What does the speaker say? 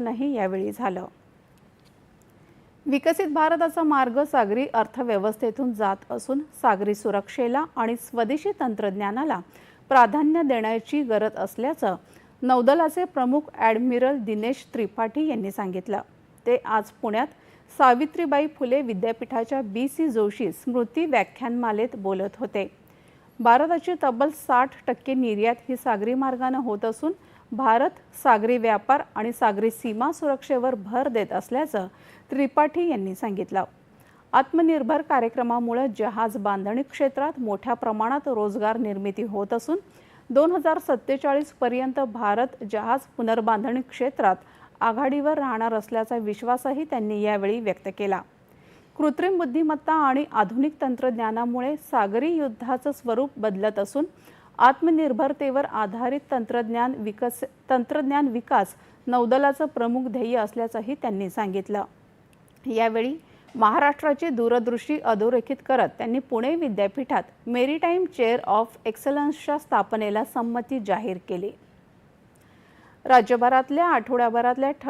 नाही यावेळी झालं. विकसित भारताचा मार्ग सागरी अर्थव्यवस्थेतून जात असून सागरी सुरक्षेला आणि स्वदेशी तंत्रज्ञानाला प्राधान्य देण्याची गरज असल्याचं नौदलाचे प्रमुख ॲडमिरल दिनेश त्रिपाठी यांनी सांगितलं. ते आज पुण्यात सावित्रीबाई फुले विद्यापीठाच्या बी सी जोशी स्मृती व्याख्यानमालेत बोलत होते. भारताची तब्बल साठ टक्के निर्यात ही सागरी मार्गानं होत असून भारत सागरी व्यापार आणि सागरी सीमा सुरक्षेवर भर देत असल्याचं त्रिपाठी यांनी सांगितलं. आत्मनिर्भर कार्यक्रमामुळे जहाज बांधणी क्षेत्रात मोठ्या प्रमाणात रोजगार निर्मिती होत असून दोन हजार सत्तेचाळीसपर्यंत भारत जहाज पुनर्बांधणी क्षेत्रात आघाडीवर राहणार असल्याचा विश्वासही त्यांनी यावेळी व्यक्त केला. कृत्रिम बुद्धिमत्ता आणि आधुनिक तंत्रज्ञानामुळे सागरी युद्धाचं स्वरूप बदलत असून आत्मनिर्भरतेवर आधारित तंत्रज्ञान विकस तंत्रज्ञान विकास नौदलाचं प्रमुख ध्येय असल्याचंही त्यांनी सांगितलं. यावेळी महाराष्ट्राची दूरदृष्टी अधोरेखित करत त्यांनी पुणे विद्यापीठात मेरीटाईम चेअर ऑफ एक्सलन्सच्या स्थापनेला संमती जाहीर केली. राज्यभरातल्या आठवड्याभरातल्या ठळक